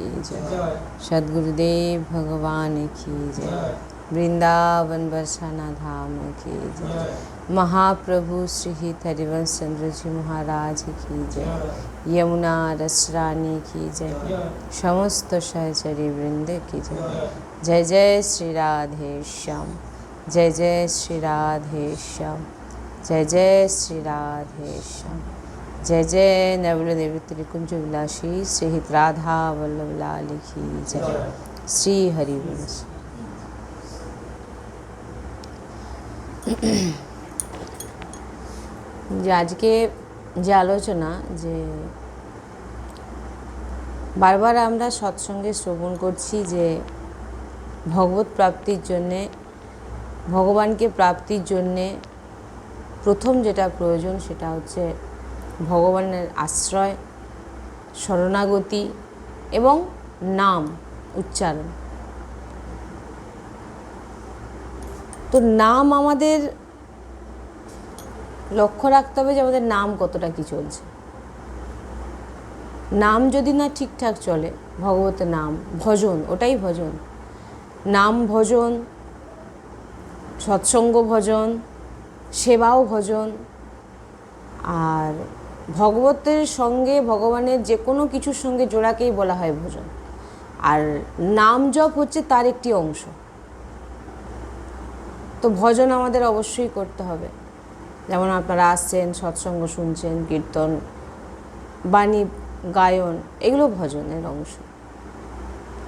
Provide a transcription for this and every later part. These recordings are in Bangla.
जय। सदगुरुदेव भगवान की जय। वृंदावन बरसाना धाम की जय। महाप्रभु श्री हरिवंश चंद्र जी महाराज की जय। यमुना रसरानी की जय। समस्त सहचरी वृंद की जय। जय जय श्री राधे श्याम। जय जय श्री राधे श्याम। जय जय श्री राधे श्याम। जय जय नवल निवृत्ति निकुंज विलासी श्री हित राधा वल्लभ लाल की जय শ্রী হরিবংশ যে আজকে যে আলোচনা যে বারবার আমরা সৎসঙ্গে শ্রবণ করছি যে ভগবত প্রাপ্তির জন্যে ভগবানকে প্রাপ্তির জন্যে প্রথম যেটা প্রয়োজন সেটা হচ্ছে ভগবানের আশ্রয়, শরণাগতি এবং নাম উচ্চারণ। তো নাম আমাদের লক্ষ্য রাখতে হবে যে আমাদের নাম কতটা কি চলছে। নাম যদি না ঠিকঠাক চলে ভগবতের নাম, ভজন, ওটাই ভজন। নাম ভজন, সৎসঙ্গ ভজন, সেবাও ভজন, আর ভগবতের সঙ্গে, ভগবানের যে কোনো কিছুর সঙ্গে জোড়াকেই বলা হয় ভজন। আর নাম জপ হচ্ছে তার একটি অংশ। তো ভজন আমাদের অবশ্যই করতে হবে। যেমন আপনারা আসছেন, সৎসঙ্গ শুনছেন, কীর্তন, বাণী, গায়ন, এগুলো ভজনের অংশ।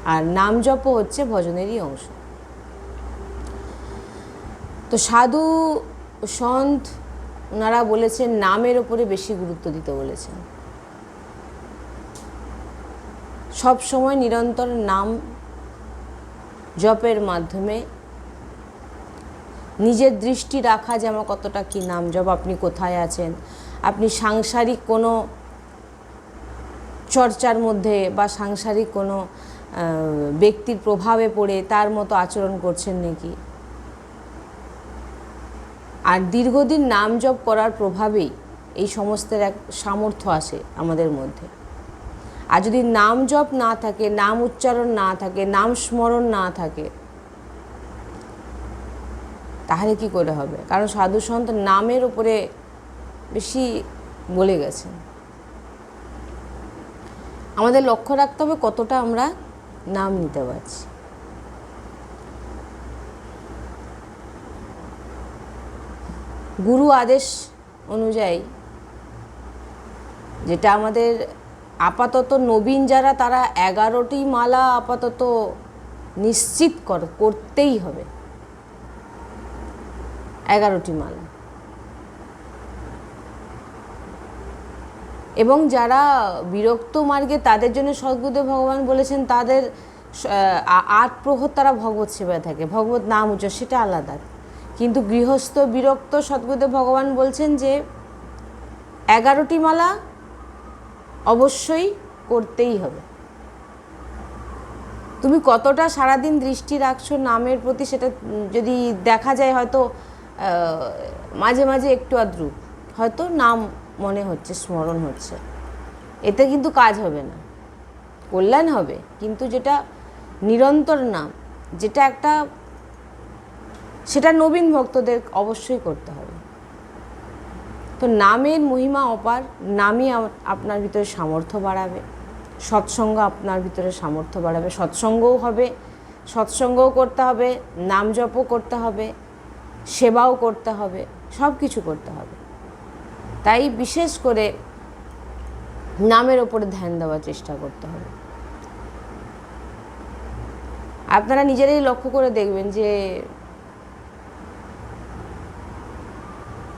আর নাম জপও হচ্ছে ভজনেরই অংশ। তো সাধু, সন্ত ওনারা বলেছেন নামের ওপরে বেশি গুরুত্ব দিতে বলেছেন। সব সময় নিরন্তর নাম জপের মাধ্যমে নিজের দৃষ্টি রাখা যেমন কতটা কি নাম জপ, আপনি কোথায় আছেন? আপনি সাংসারিক কোনো চর্চার মধ্যে বা সাংসারিক কোনো ব্যক্তির প্রভাবে পড়ে তার মতো আচরণ করছেন নাকি? আর দীর্ঘদিন নাম জপ করার প্রভাবেই এই সমস্তের এক সামর্থ্য আসে আমাদের মধ্যে। আর যদি নাম জপ না থাকে, নাম উচ্চারণ না থাকে, নাম স্মরণ না থাকে, তাহলে কি করে হবে? কারণ সাধু সন্ত নামের উপরে বেশি বলে গেছেন। আমাদের লক্ষ্য রাখতে হবে কতটা আমরা নাম নিতে পারছি। গুরু আদেশ অনুযায়ী, যেটা আমাদের আপাতত নবীন যারা, তারা এগারোটি মালা আপাতত নিশ্চিত কর, করতেই হবে। এগারোটি মালা। এবং যারা বিরক্ত মার্গে, তাদের জন্য সদ্গুদেব ভগবান বলেছেন, তাদের আট প্রহর তারা ভগবত সেবায় থাকে। ভগবত নাম উচ্চ সেটা আলাদা। কিন্তু গৃহস্থ বিরক্ত সদ্গুদেব ভগবান বলছেন যে এগারোটি মালা অবশ্যই করতেই হবে। তুমি কতটা সারাদিন দৃষ্টি রাখছো নামের প্রতি সেটা যদি দেখা যায় হয়তো মাঝে মাঝে একটু আদ্রু হয়তো নাম মনে হচ্ছে, স্মরণ হচ্ছে। এতে কিন্তু কাজ হবে না। কল্যাণ হবে, কিন্তু যেটা নিরন্তর নাম, যেটা একটা সেটা নবীন ভক্তদের অবশ্যই করতে হবে। তো নামের মহিমা অপার, নামই আপনার ভিতরে সামর্থ্য বাড়াবে। সৎসঙ্গ আপনার ভিতরে সামর্থ্য বাড়াবে। সৎসঙ্গও হবে, সৎসঙ্গও করতে হবে, নাম জপও করতে হবে, সেবাও করতে হবে সব কিছু করতে হবে। তাই বিশেষ করে নামের ওপরে ধ্যান দেওয়ার চেষ্টা করতে হবে। আপনারা নিজেরাই লক্ষ্য করে দেখবেন যে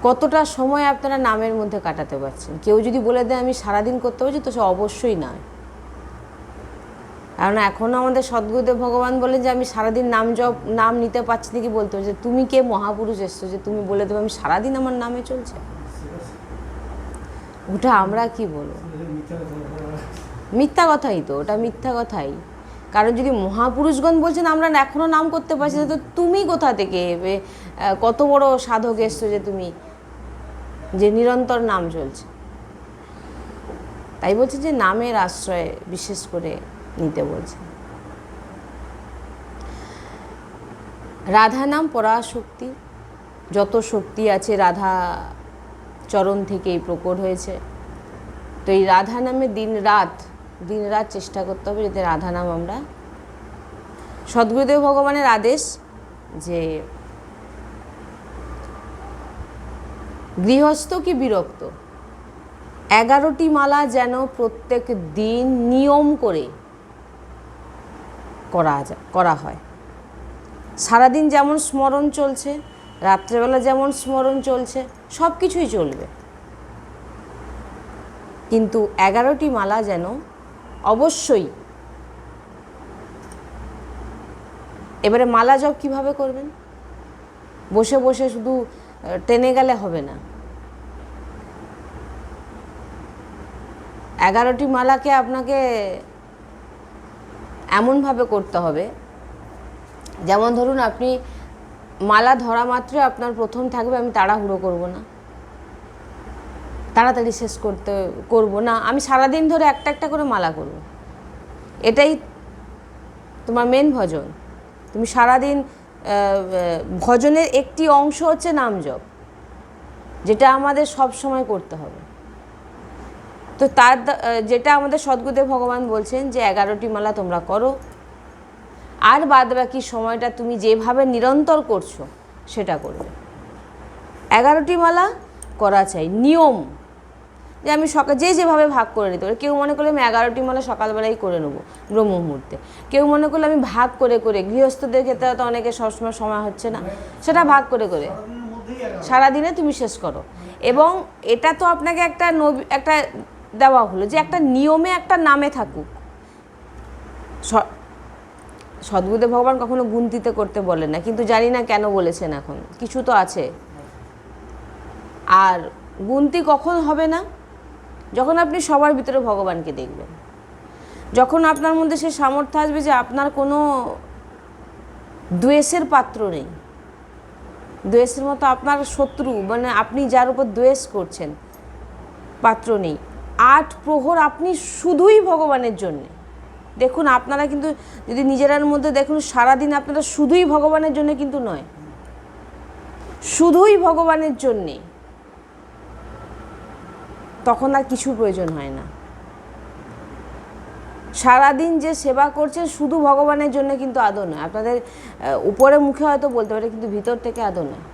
কতটা সময় আপনারা নামের মধ্যে কাটাতে পারছেন? কেউ যদি বলে দেয়, আমি সারাদিন করতে পারছি তো সে অবশ্যই নয়। কারণ এখনও আমাদের সদ্গুদেব ভগবান বলেন যে, আমি সারাদিন নাম জপ, নাম নিতে পারছি নাকি বলতে পারছি তুমি কে? মহাপুরুষ এসছো। যে তুমি বলে দেবে, আমি সারাদিন আমার নামে চলছে ওটা আমরা কি বলব? মিথ্যা কথাই তো, ওটা মিথ্যা কথাই। কারণ যদি মহাপুরুষগণ বলছেন, আমরা এখনও নাম করতে পারছি তো তুমি কোথা থেকে কত বড় সাধক এসছো যে তুমি? যে নিরন্তর নাম চলছে। তাই বলছে যে নামের আশ্রয়ে বিশেষ করে নিতে বলছে। রাধা নাম পরাশক্তি, যত শক্তি আছে রাধা চরণ থেকেই প্রকট হয়েছে। তো এই রাধা নামে দিন রাত দিন রাত চেষ্টা করতে হবে যাতে রাধা নাম আমরা সদ্গুরুদেব ভগবানের আদেশ যে গৃহস্থ কি বিরক্ত? এগারোটি মালা যেন প্রত্যেক দিন নিয়ম করে করা যা- করা হয়। সারাদিন যেমন স্মরণ চলছে, রাত্রেবেলা যেমন স্মরণ চলছে সব কিছুই চলবে। কিন্তু এগারোটি মালা যেন অবশ্যই এবারে মালা জপ কীভাবে করবেন? বসে বসে শুধু টেনে গেলে হবে না। এগারোটি মালাকে আপনাকে এমনভাবে করতে হবে। যেমন ধরুন, আপনি মালা ধরা মাত্র আপনার প্রথম থাকবে, আমি তাড়াহুড়ো করব না। তাড়াতাড়ি শেষ করতে, করব না। আমি সারাদিন ধরে একটা একটা করে মালা করব। এটাই তোমার মেন ভজন। তুমি সারাদিন ভজনের একটি অংশ হচ্ছে নাম জপ যেটা আমাদের সব সময় করতে হবে। তো তার যেটা আমাদের সদ্গুদেব ভগবান বলছেন যে এগারোটি মালা তোমরা করো। আর বাদ বাকি সময়টা তুমি যেভাবে নিরন্তর করছ, সেটা করবে। এগারোটি মালা করা চাই। নিয়ম যে আমি সকাল, যে যেভাবে ভাগ করে নিতে পারি। কেউ মনে করলে আমি এগারোটি মালা সকালবেলাই করে নেব ব্রহ্ম মুহূর্তে। কেউ মনে করলে আমি ভাগ করে করে। গৃহস্থদের ক্ষেত্রে তো অনেকে সবসময় সময় হচ্ছে না। সেটা ভাগ করে করে। সারাদিনে তুমি শেষ করো। এবং এটা তো আপনাকে একটা নবী, একটা দেওয়া হলো যে একটা নিয়মে একটা নামে থাকুক। সদ্গুদেব ভগবান কখনো গুনতিতে করতে বলেন না, কিন্তু জানি না কেন বলেছেন এখন। কিছু তো আছে। আর গুনতি কখন হবে না? যখন আপনি সবার ভিতরে ভগবানকে দেখবেন। যখন আপনার মধ্যে সে সামর্থ্য আসবে যে আপনার কোনো দ্বেষের পাত্র নেই। দ্বেষের মতো আপনার শত্রু মানে আপনি যার উপর দ্বেষ করছেন, পাত্র নেই। আট প্রহর আপনি শুধুই ভগবানের জন্যে। দেখুন, আপনারা কিন্তু যদি নিজেরার মধ্যে দেখুন, সারাদিন আপনারা শুধুই ভগবানের জন্য কিন্তু নয়। শুধুই ভগবানের জন্যে। তখন আর কিছু প্রয়োজন হয় না। সারাদিন যে সেবা করছেন শুধু ভগবানের জন্য কিন্তু আদৌ নয়। আপনাদের উপরে মুখে হয়তো বলতে পারে, কিন্তু ভিতর থেকে আদৌ নয়।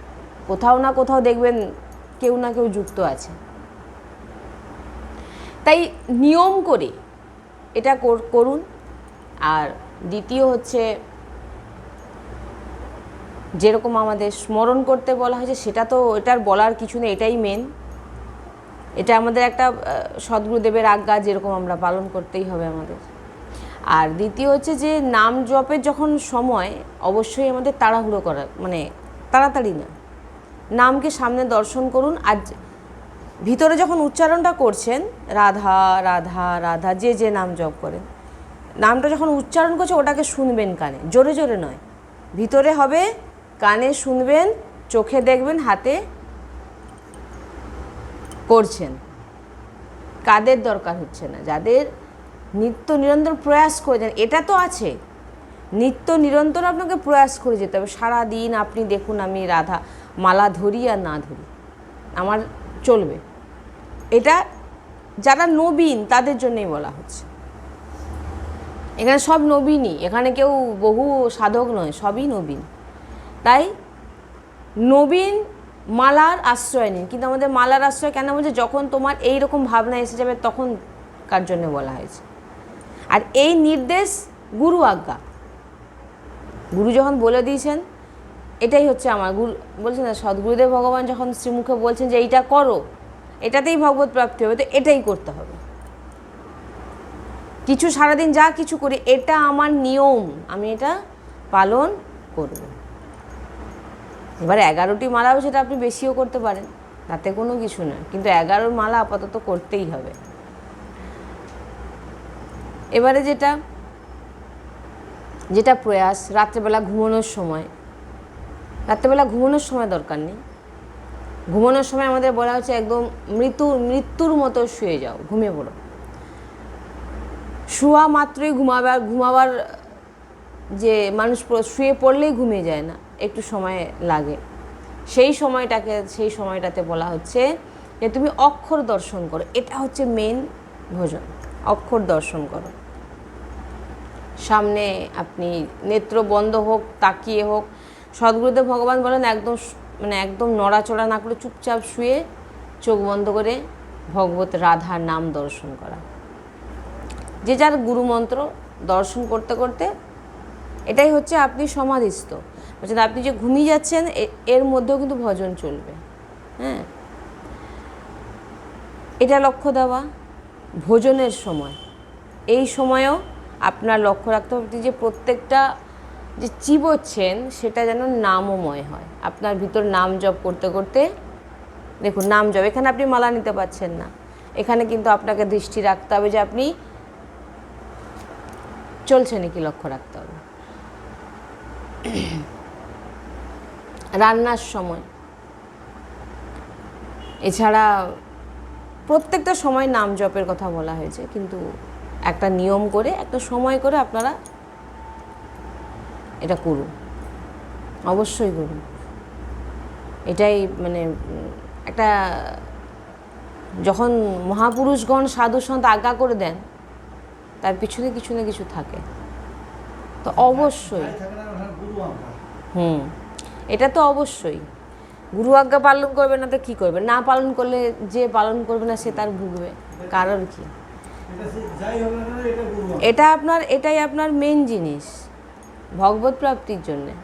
কোথাও না কোথাও দেখবেন কেউ না কেউ যুক্ত আছে। তাই নিয়ম করে এটা করুন। আর দ্বিতীয় হচ্ছে, যেরকম আমাদের স্মরণ করতে বলা হয়েছে সেটা তো এটার বলার কিছু নেই, এটাই মেন এটা আমাদের একটা সদ্গুরুদেবের আজ্ঞা যেরকম আমরা পালন করতেই হবে আমাদের। আর দ্বিতীয় হচ্ছে যে নাম জপের যখন সময়, অবশ্যই আমাদের তাড়াহুড়ো করা মানে তাড়াতাড়ি না। নামকে সামনে দর্শন করুন। আর ভিতরে যখন উচ্চারণটা করছেন, রাধা রাধা রাধা, যে যে নাম জপ করেন, নামটা যখন উচ্চারণ করছে, ওটাকে শুনবেন কানে, জোরে জোরে নয়। ভিতরে হবে, কানে শুনবেন, চোখে দেখবেন, হাতে করছেন। কাদের দরকার হচ্ছে না, যাদের নিত্য নিরন্তর প্রয়াস করে যান এটা তো আছে। নিত্য নিরন্তর আপনাকে প্রয়াস করে যেতে হবে, সারাদিন আপনি দেখুন আমি রাধা, মালা ধরি আর না ধরি। আমার চলবে। এটা যারা নবীন, তাদের জন্যই বলা হচ্ছে। এখানে সব নবীনই, এখানে কেউ বহু সাধক নয়, সবই নবীন। তাই নবীন মালার আশ্রয় নিন, কিন্তু আমাদের মালার আশ্রয় কেন বলছে? যখন তোমার এই রকম ভাবনা এসে যাবে, তখন কার জন্য বলা হয়েছে? আর এই নির্দেশ গুরু আজ্ঞা। গুরু যখন বলে দিয়েছেন এটাই হচ্ছে আমার গুরু বলছেন না, সদ্গুরুদেব ভগবান যখন শ্রীমুখে বলছেন যে এইটা করো, এটাতেই ভগবত প্রাপ্তি হবে, তো এটাই করতে হবে। কিছু সারাদিন যা কিছু করি, এটা আমার নিয়ম, আমি এটা পালন করব। এবার এগারোটি মালাও সেটা আপনি বেশিও করতে পারেন, তাতে কোনো কিছু না, কিন্তু এগারো মালা আপাতত করতেই হবে। এবারে যেটা যেটা প্রয়াস, রাত্রেবেলা ঘুমানোর সময় রাত্রেবেলা ঘুমানোর সময় দরকার নেই। ঘুমানোর সময় আমাদের বলা হচ্ছে একদম মৃত্যু, মৃত্যুর মতো শুয়ে যাও, ঘুমিয়ে পড়ো। শোয়া মাত্রই ঘুমাবার ঘুমাবার যে মানুষ শুয়ে পড়লেই ঘুমিয়ে যায় না, একটু সময় লাগে। সেই সময়টাকে, সেই সময়টাতে বলা হচ্ছে যে তুমি অক্ষর দর্শন করো, এটা হচ্ছে মেন ভোজন, অক্ষর দর্শন করো। সামনে আপনি নেত্র বন্ধ হোক, তাকিয়ে হোক সদ্গুরুদেব ভগবান বলেন, একদম মানে একদম নড়াচড়া না করে চুপচাপ শুয়ে চোখ বন্ধ করে ভগবত রাধার নাম দর্শন করা। যে যার গুরুমন্ত্র দর্শন করতে করতে এটাই হচ্ছে আপনি সমাধিস্থ। বলছেন, আপনি যে ঘুমিয়ে যাচ্ছেন এর মধ্যেও কিন্তু ভজন চলবে। হ্যাঁ? এটা লক্ষ্য দেওয়া, ভোজনের সময়। এই সময়েও আপনার লক্ষ্য রাখতে হবে। যে প্রত্যেকটা যে চিবোচ্ছেন, সেটা যেন নামময় হয়। আপনার ভিতর নাম জপ করতে করতে, দেখুন, নাম জপ, এখানে আপনি মালা নিতে পারছেন না। এখানে কিন্তু আপনাকে দৃষ্টি রাখতে হবে যে আপনি চলছে নাকি লক্ষ্য রাখতে হবে। রান্নার সময়। এছাড়া প্রত্যেকটা সময় নাম জপের কথা বলা হয়েছে, কিন্তু একটা নিয়ম করে, একটা সময় করে আপনারা এটা করুন অবশ্যই করুন এটাই মানে একটা যখন মহাপুরুষগণ সাধু সন্ত আজ্ঞা করে দেন তার পিছনে কিছু না কিছু থাকে। তো অবশ্যই। হুম এটা তো অবশ্যই। গুরু আজ্ঞা পালন করবে না তো কী করবে? না পালন করলে যে পালন করবে না সে তার ভুগবে। কারণ কি। এটা আপনার এটাই আপনার মেন জিনিস। ভগবত প্রাপ্তির জন্যে।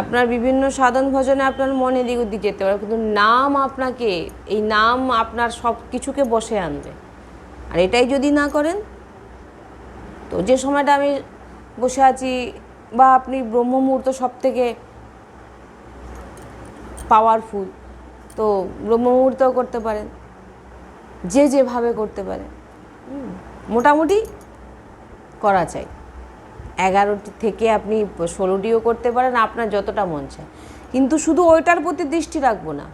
আপনার বিভিন্ন সাধন ভজনে আপনার মনে এদিক ওদিক যেতে পারে, কিন্তু নাম আপনাকে, এই নাম আপনার সব কিছুকে বসে আনবে। আর এটাই যদি না করেন, তো যে সময়টা আমি বসে আছি বা আপনি ব্রহ্ম মুহূর্ত সব থেকে পাওয়ারফুল তো ব্রহ্ম মুহূর্তও করতে পারেন, যে যেভাবে করতে পারে মোটামুটি করা চাই। এগারোটি থেকে আপনি ষোলোটিও করতে পারেন, আপনার যতটা মন চায়। কিন্তু শুধু ওইটার প্রতি দৃষ্টি রাখব না।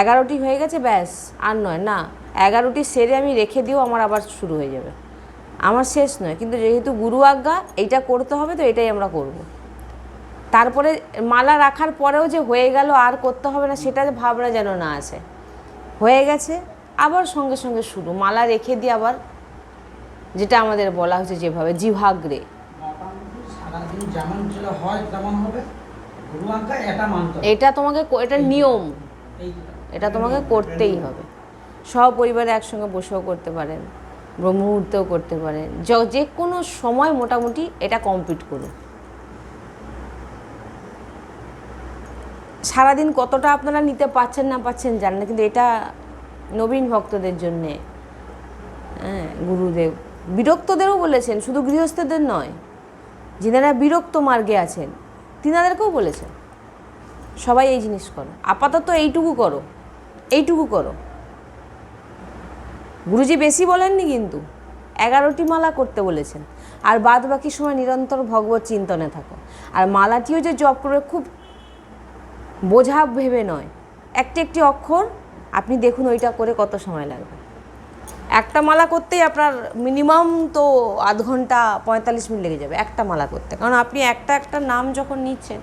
এগারোটি হয়ে গেছে, ব্যাস, আর নয়, না, এগারোটি সেরে আমি রেখে দিও আমার আবার শুরু হয়ে যাবে। আমার শেষ নয়, কিন্তু যেহেতু গুরু আজ্ঞা, এইটা করতে হবে তো, এটাই আমরা করব। তারপরে মালা রাখার পরেও যে হয়ে গেল আর করতে হবে না, সেটা ভাবনা যেন না আসে। হয়ে গেছে, আবার সঙ্গে সঙ্গে শুরু। মালা রেখে দিয়ে আবার যেটা আমাদের বলা হচ্ছে যেভাবে, জিভাগ্রে। যেমন যেটা হয় তেমন হবে। গুরু আজ্ঞা এটা মানতে এটা তোমাকে এটা নিয়ম। এটা তোমাকে করতেই হবে। সব পরিবারে একসঙ্গে বসেও করতে পারেন ব্রহ্মমুহূর্তেও করতে পারেন। যে কোনো সময় মোটামুটি এটা কমপ্লিট করুন। সারাদিন কতটা আপনারা নিতে পারছেন না পাচ্ছেন জানেন না কিন্তু এটা নবীন ভক্তদের জন্যে হ্যাঁ গুরুদেব। বিরক্তদেরও বলেছেন শুধু গৃহস্থদের নয়। যিনারা বিরক্ত মার্গে আছেন, তিনাদেরকেও বলেছেন, সবাই এই জিনিস করো। আপাতত এইটুকু করো এইটুকু করো। গুরুজি বেশি বলেননি কিন্তু, এগারোটি মালা করতে বলেছেন। আর বাদ বাকি সময় নিরন্তর ভগবত চিন্তনে থাকো। আর মালাটিও যে জপ করবে খুব বোঝা ভেবে নয়। একটি একটি অক্ষর, আপনি দেখুন ওইটা করে কত সময় লাগবে। একটা মালা করতেই আপনার মিনিমাম তো আধ ঘণ্টা পঁয়তাল্লিশ মিনিট লেগে যাবে একটা মালা করতে। কারণ আপনি একটা একটা নাম যখন নিচ্ছেন,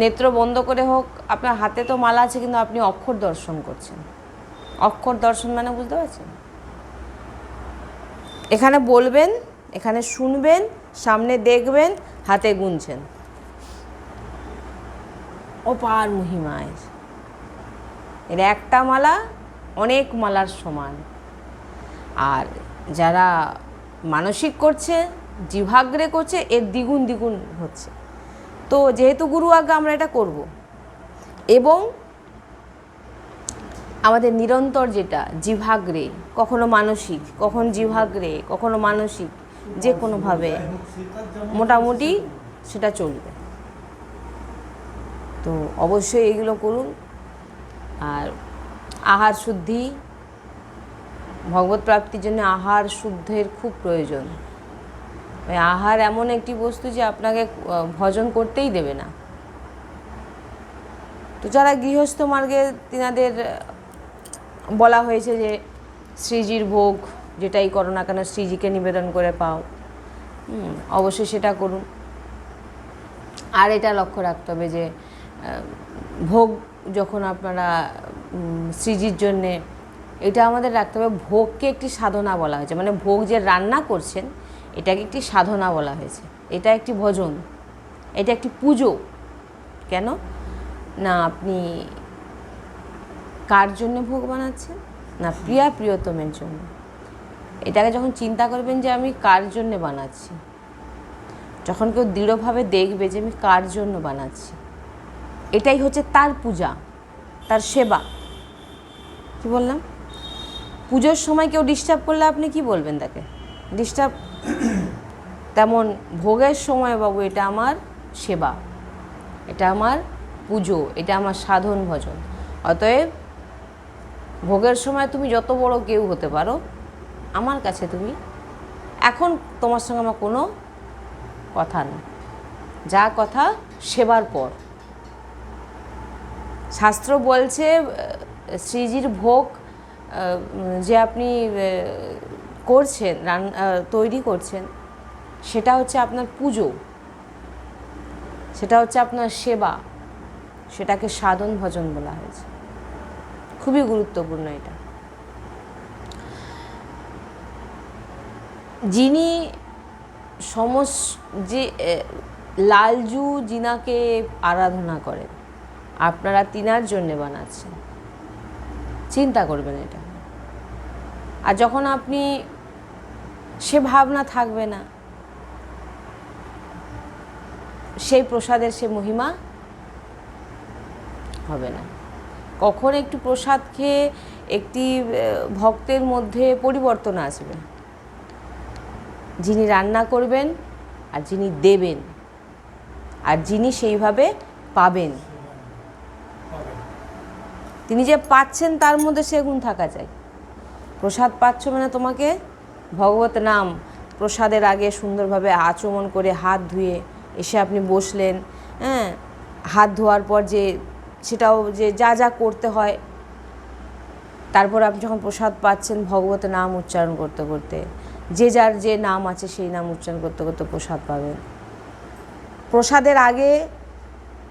নেত্র বন্ধ করে হোক, আপনার হাতে তো মালা আছে কিন্তু আপনি অক্ষর দর্শন করছেন। অক্ষর দর্শন মানে বুঝতে পারছেন? এখানে বলবেন, এখানে শুনবেন, সামনে দেখবেন, হাতে গুনছেন। অপার মহিমায়। এর একটা মালা অনেক মালার সমান। আর যারা মানসিক করছে, জিভাগ্রে করছে, এর দ্বিগুণ দ্বিগুণ হচ্ছে। তো যেহেতু গুরু আজ্ঞা, আমরা এটা করব। এবং আমাদের নিরন্তর যেটা, জিভাগ্রে, কখনো মানসিক, কখন জিভাগ্রে, কখনো মানসিক, যে কোনোভাবে মোটামুটি সেটা চলবে। তো অবশ্যই এগুলো করুন। আর আহার শুদ্ধি ভগবত প্রাপ্তির জন্য আহার শুদ্ধের খুব প্রয়োজন। আহার এমন একটি বস্তু যে আপনাকে ভজন করতেই দেবে না। তো যারা গৃহস্থ মার্গে তিনাদের বলা হয়েছে যে শ্রীজির ভোগ, যেটাই করো না কেন, শ্রীজিকে নিবেদন করে পাও। অবশ্যই সেটা করুন। আর এটা লক্ষ্য রাখতে হবে যে ভোগ যখন আপনারা শ্রীজির জন্যে এটা আমাদের রাখতে হবে। ভোগকে একটি সাধনা বলা হয়েছে। মানে ভোগ যে রান্না করছেন, এটাকে একটি সাধনা বলা হয়েছে। এটা একটি ভজন, এটা একটি পুজো। কেন? না আপনি কার জন্য ভোগ বানাচ্ছেন? না প্রিয়া প্রিয়তমের জন্য। এটাকে যখন চিন্তা করবেন যে আমি কার জন্য বানাচ্ছি, যখন কেউ দৃঢ়ভাবে দেখবে যে আমি কার জন্য বানাচ্ছি, এটাই হচ্ছে তার পূজা, তার সেবা। কি বললাম? পুজোর সময় কেউ ডিস্টার্ব করলে আপনি কি বলবেন তাকে? ডিস্টার্ব তেমন ভোগের সময় বাবু, এটা আমার সেবা। এটা আমার পুজো, এটা আমার সাধন ভজন। অতএব ভোগের সময় তুমি যত বড় কেউ হতে পারো, আমার কাছে তুমি এখন তোমার সঙ্গে আমার কোনো কথা নেই। যা কথা সেবার পর। শাস্ত্র বলছে শ্রীজির ভোগ যে আপনি করছেন, রান তৈরি করছেন, সেটা হচ্ছে আপনার পুজো। সেটা হচ্ছে আপনার সেবা। সেটাকে সাধন ভজন বলা হয়েছে। খুবই গুরুত্বপূর্ণ এটা। যিনি সমস যে লালজু জিনাকে আরাধনা করেন, আপনারা তিনার জন্যে বানাচ্ছেন। চিন্তা করবেন এটা। আর যখন আপনি সে ভাবনা থাকবে না, সেই প্রসাদের সে মহিমা হবে না। কখন একটু প্রসাদ খেয়ে একটি ভক্তের মধ্যে পরিবর্তন আসবে। যিনি রান্না করবেন আর যিনি দেবেন, আর যিনি সেইভাবে পাবেন। তিনি যে পাচ্ছেন তার মধ্যে সে গুণ থাকা চাই প্রসাদ পাচ্ছ মানে তোমাকে ভগবত নাম প্রসাদের আগে সুন্দরভাবে আচমন করে হাত ধুয়ে এসে আপনি বসলেন হ্যাঁ? হাত ধোয়ার পর যে সেটাও যে যা যা করতে হয়। তারপর আপনি যখন প্রসাদ পাচ্ছেন, ভগবত নাম উচ্চারণ করতে করতে, যে যার যে নাম আছে সেই নাম উচ্চারণ করতে করতে প্রসাদ পাবেন। প্রসাদের আগে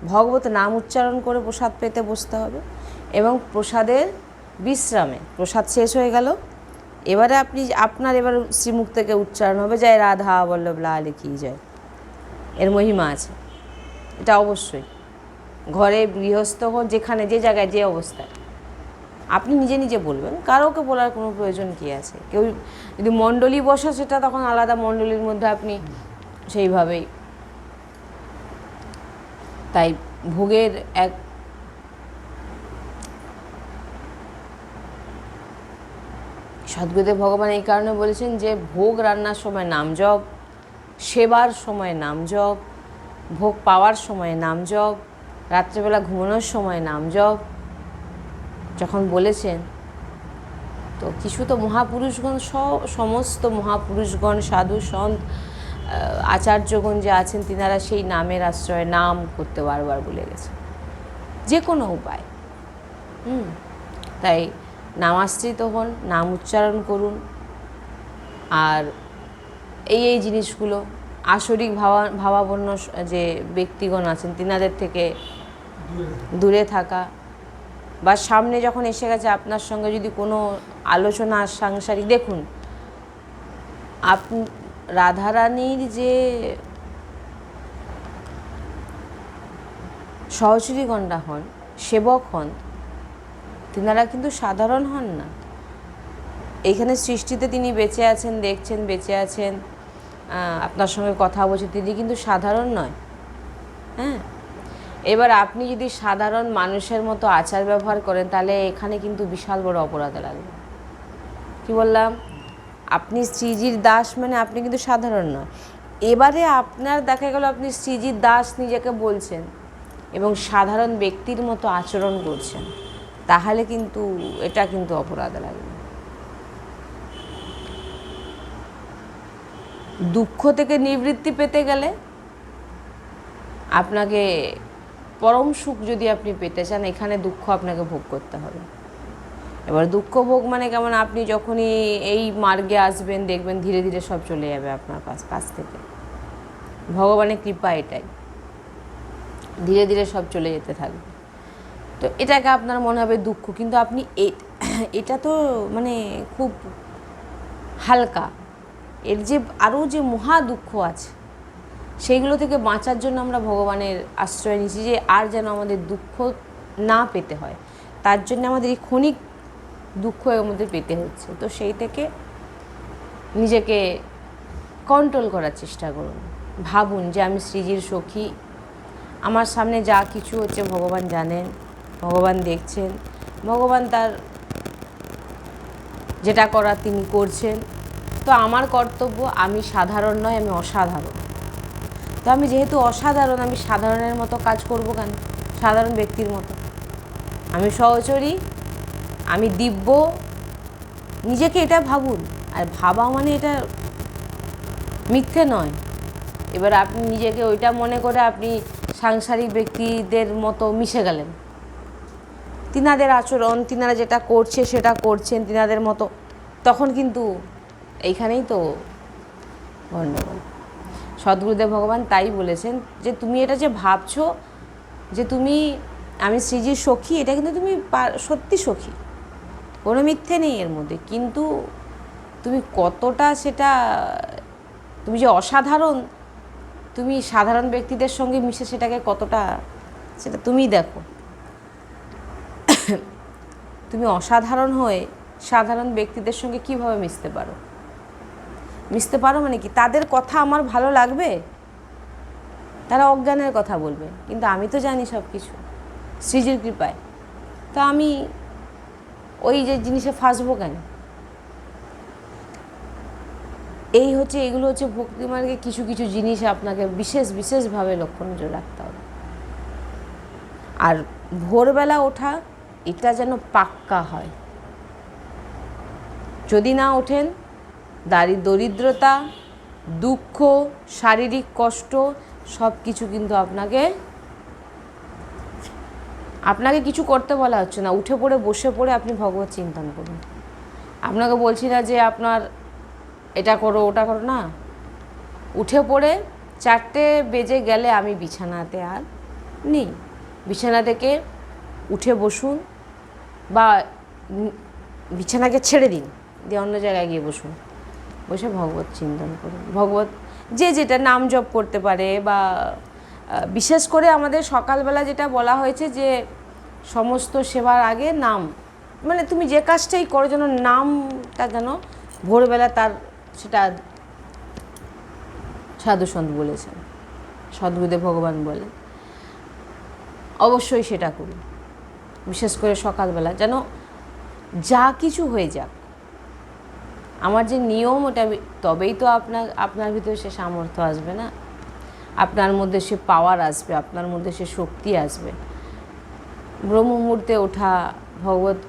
ভগবত নাম উচ্চারণ করে প্রসাদ পেতে বসতে হবে। এবং প্রসাদের বিশ্রামে। প্রসাদ শেষ হয়ে গেল। এবারে আপনি আপনার এবার শ্রীমুখ থেকে উচ্চারণ হবে যায় রাধা বল্লভ লাল কি যায় এর মহিমা আছে। এটা অবশ্যই। ঘরে গৃহস্থ হোক যেখানে যে জায়গায় যে অবস্থায়। আপনি নিজে নিজে বলবেন, কারোকে বলার কোনো প্রয়োজন কি আছে? কেউ যদি মণ্ডলী বসে, সেটা তখন আলাদা মণ্ডলীর মধ্যে আপনি সেইভাবেই। তাই ভোগের এক সদ্গুদেব ভগবান এই কারণে বলেছেন যে, ভোগ রান্নার সময় নাম জপ, সেবার সময় নাম জপ, ভোগ পাওয়ার সময় নাম জপ, রাত্রেবেলা ঘুমানোর সময় নাম জপ, যখন বলেছেন, তো কিছু তো মহাপুরুষগণ সমস্ত মহাপুরুষগণ, সাধু, সন্ত আচার্যগণ যে আছেন, তিনারা সেই নামের আশ্রয়ে নাম করতে বারবার বলে গেছে যে কোনো উপায়। হুম, তাই নামাশ্রিত হন, নাম উচ্চারণ করুন। আর এই এই জিনিসগুলো আসরিক ভাবা, ভাবাপন্ন যে ব্যক্তিগণ আছেন, তিনাদের থেকে দূরে থাকা বা সামনে যখন এসে গেছে আপনার সঙ্গে যদি কোনো আলোচনা সাংসারিক, দেখুন, আপ, রাধারানীর যে সহচরীগণরা হন, সেবক হন তিনারা কিন্তু সাধারণ হন না। এইখানে সৃষ্টিতে তিনি বেঁচে আছেন, দেখছেন, বেঁচে আছেন। আপনার সঙ্গে কথা বলছে, তিনি কিন্তু সাধারণ নয়। হ্যাঁ? এবার আপনি যদি সাধারণ মানুষের মতো আচার ব্যবহার করেন, তাহলে এখানে কিন্তু বিশাল বড় অপরাধ লাগবে। কি বললাম? আপনি শ্রীজির দাস মানে আপনি কিন্তু সাধারণ নয়। এবারে আপনার দেখা গেল, আপনি শ্রীজির দাস নিজেকে বলছেন এবং সাধারণ ব্যক্তির মতো আচরণ করছেন। তাহলে কিন্তু এটা কিন্তু অপরাধ লাগবে দুঃখ থেকে নিবৃত্তি পেতে গেলে আপনাকে পরম সুখ যদি আপনি পেতে চান, এখানে দুঃখ আপনাকে ভোগ করতে হবে। এবার দুঃখ ভোগ মানে কেমন? আপনি যখনই এই মার্গে আসবেন, দেখবেন ধীরে ধীরে সব চলে যাবে আপনার কাছ কাছ থেকে। ভগবানের কৃপা এটাই। ধীরে ধীরে সব চলে যেতে থাকবে। তো এটাকে আপনার মনে হবে দুঃখ, কিন্তু আপনি এটা তো মানে খুব হালকা। এর যে আরও যে মহা দুঃখ আছে, সেইগুলো থেকে বাঁচার জন্য আমরা ভগবানের আশ্রয় নিয়েছি যে আর যেন আমাদের দুঃখ না পেতে হয়। তার জন্য আমাদের এই ক্ষণিক দুঃখ মধ্যে পেতে হচ্ছে। তো সেই থেকে নিজেকে কন্ট্রোল করার চেষ্টা করুন। ভাবুন যে আমি শ্রীজির সখী, আমার সামনে যা কিছু হচ্ছে ভগবান জানেন। ভগবান দেখছেন। ভগবান তার যেটা করার তিনি করছেন। তো আমার কর্তব্য, আমি সাধারণ নয়, আমি অসাধারণ। তো আমি যেহেতু অসাধারণ, আমি সাধারণের মতো কাজ করব কেন? সাধারণ ব্যক্তির মতো। আমি সহচরী, আমি দিব্য। নিজেকে এটা ভাবুন। আর ভাবা মানে এটা মিথ্যে নয়। এবার আপনি নিজেকে ওইটা মনে করে আপনি সাংসারিক ব্যক্তিদের মতো মিশে গেলেন। তিনাদের আচরণ, তিনারা যেটা করছে সেটা করছেন, তিনাদের মতো। তখন কিন্তু এইখানেই তো গণ্ডগোল। সদ্গুরুদেব ভগবান তাই বলেছেন যে, তুমি এটা যে ভাবছ যে তুমি, আমি শ্রীজির সখী, এটা কিন্তু তুমি সত্যি সখী। কোনো মিথ্যে নেই এর মধ্যে। কিন্তু তুমি কতটা সেটা, তুমি যে অসাধারণ, তুমি সাধারণ ব্যক্তিদের সঙ্গে মিশে সেটাকে কতটা, সেটা তুমিই দেখো। তুমি অসাধারণ হয়ে সাধারণ ব্যক্তিদের সঙ্গে কীভাবে মিশতে পারো? মিশতে পারো মানে কি? তাদের কথা আমার ভালো লাগবে? তারা অজ্ঞানের কথা বলবে। কিন্তু আমি তো জানি সব কিছু সৃজির কৃপায়। তো আমি ওই যে জিনিসে ফাঁসবো কেন? এই হচ্ছে, এগুলো হচ্ছে ভক্তি মার্গে কিছু কিছু জিনিস আপনাকে বিশেষ, বিশেষভাবে লক্ষ্য নজর রাখতে হবে। আর ভোরবেলা ওঠা এটা যেন পাক্কা হয়। যদি না ওঠেন দারি দরিদ্রতা, দুঃখ, শারীরিক কষ্ট সব কিছু কিন্তু আপনাকে আপনাকে কিছু করতে বলা হচ্ছে না। উঠে পড়ে, বসে পড়ে আপনি ভগবত চিন্তন করুন। আপনাকে বলছি না যে আপনার এটা করো, ওটা করো, না। উঠে পড়ে চারটে বেজে গেলে আমি বিছানাতে আর নেই। বিছানা থেকে উঠে বসুন বা বিছানাকে ছেড়ে দিন, দিয়ে অন্য জায়গায় গিয়ে বসুন। বসে ভগবত চিন্তন করুন। ভগবত যে যেটা নাম জপ করতে পারে বা বিশেষ করে আমাদের সকালবেলা যেটা বলা হয়েছে যে, সমস্ত সেবার আগে নাম মানে তুমি যে কাজটাই করো যেন নামটা যেন ভোরবেলা তার সেটা সাধু বলেছেন। সদ্গুরুদেব ভগবান বলেন। অবশ্যই সেটা করুন। বিশেষ করে সকালবেলা, যেন যা কিছু হয়ে যাক। আমার যে নিয়ম, ওটা তবেই তো আপনার আপনার ভিতরে সে সামর্থ্য আসবে না। আপনার মধ্যে সে পাওয়ার আসবে, আপনার মধ্যে সে শক্তি আসবে। ব্রহ্ম মুহূর্তে ওঠা, ভগবত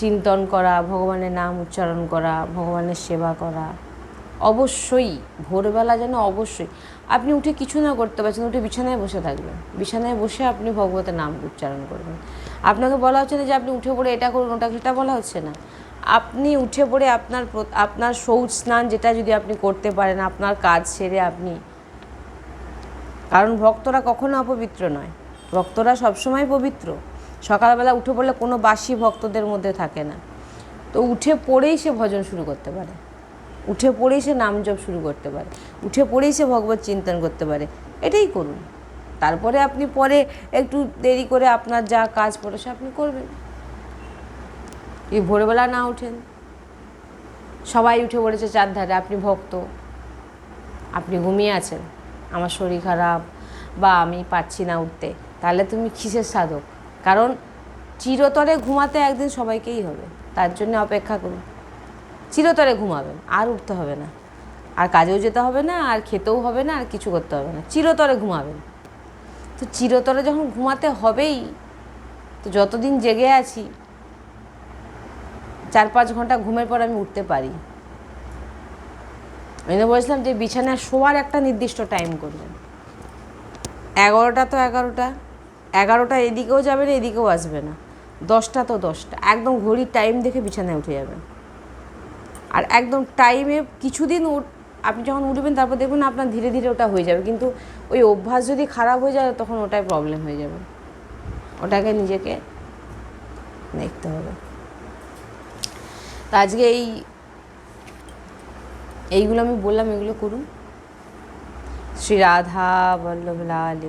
চিন্তন করা, ভগবানের নাম উচ্চারণ করা, ভগবানের সেবা করা, অবশ্যই, ভোরবেলা যেন অবশ্যই, আপনি উঠে কিছু না করতে পারছেন, উঠে বিছানায় বসে থাকবেন। বিছানায় বসে আপনি ভগবতের নাম উচ্চারণ করবেন। আপনাকে বলা হচ্ছে না যে আপনি উঠে পড়ে এটা করুন, ওটা সেটা বলা হচ্ছে না। আপনি উঠে পড়ে আপনার আপনার শৌচ স্নান যেটা যদি আপনি করতে পারেন, আপনার কাজ সেরে আপনি কারণ ভক্তরা কখনো অপবিত্র নয়। ভক্তরা সবসময় পবিত্র। সকালবেলা উঠে পড়লে কোনো বাসি ভক্তদের মধ্যে থাকে না। তো উঠে পড়েই সে ভজন শুরু করতে পারে। উঠে পড়েই সে নাম জপ শুরু করতে পারে। উঠে পড়েই সে ভগবত চিন্তন করতে পারে। এটাই করুন। তারপরে আপনি পরে একটু দেরি করে আপনার যা কাজ পড়ে সে আপনি করবেন। এই ভোরবেলা না উঠেন। সবাই উঠে পড়েছে চারধারে আপনি ভক্ত। আপনি ঘুমিয়ে আছেন। আমার শরীর খারাপ বা আমি পারছি না উঠতে। তাহলে তুমি কিসের সাধক? কারণ চিরতরে ঘুমাতে একদিন সবাইকেই হবে। তার জন্য অপেক্ষা করুন। চিরতরে ঘুমাবেন, আর উঠতে হবে না। আর কাজেও যেতে হবে না, আর খেতেও হবে না, আর কিছু করতে হবে না। চিরতরে ঘুমাবেন। তো চিরতরে যখন ঘুমাতে হবেই, তো যতদিন জেগে আছি চার পাঁচ ঘণ্টা ঘুমের পর আমি উঠতে পারি। তো বলছিলাম যে বিছানায় শোয়ার একটা নির্দিষ্ট টাইম করবেন। এগারোটা তো এগারোটা এগারোটা এদিকেও যাবে না, এদিকেও আসবে না। দশটা তো দশটা, একদম ঘড়ির টাইম দেখে বিছানায় উঠে যাবেন। আর একদম টাইমে কিছুদিন আপনি যখন উঠবেন, তারপর দেখবেন আপনার ধীরে ধীরে ওটা হয়ে যাবে। কিন্তু ওই অভ্যাস যদি খারাপ হয়ে যায়, তখন ওটাই প্রবলেম হয়ে যাবে। ওটাকে নিজেকে দেখতে হবে। তা আজকে এই, এইগুলো আমি বললাম, এগুলো করুন। শ্রী রাধা বল্লভ লাল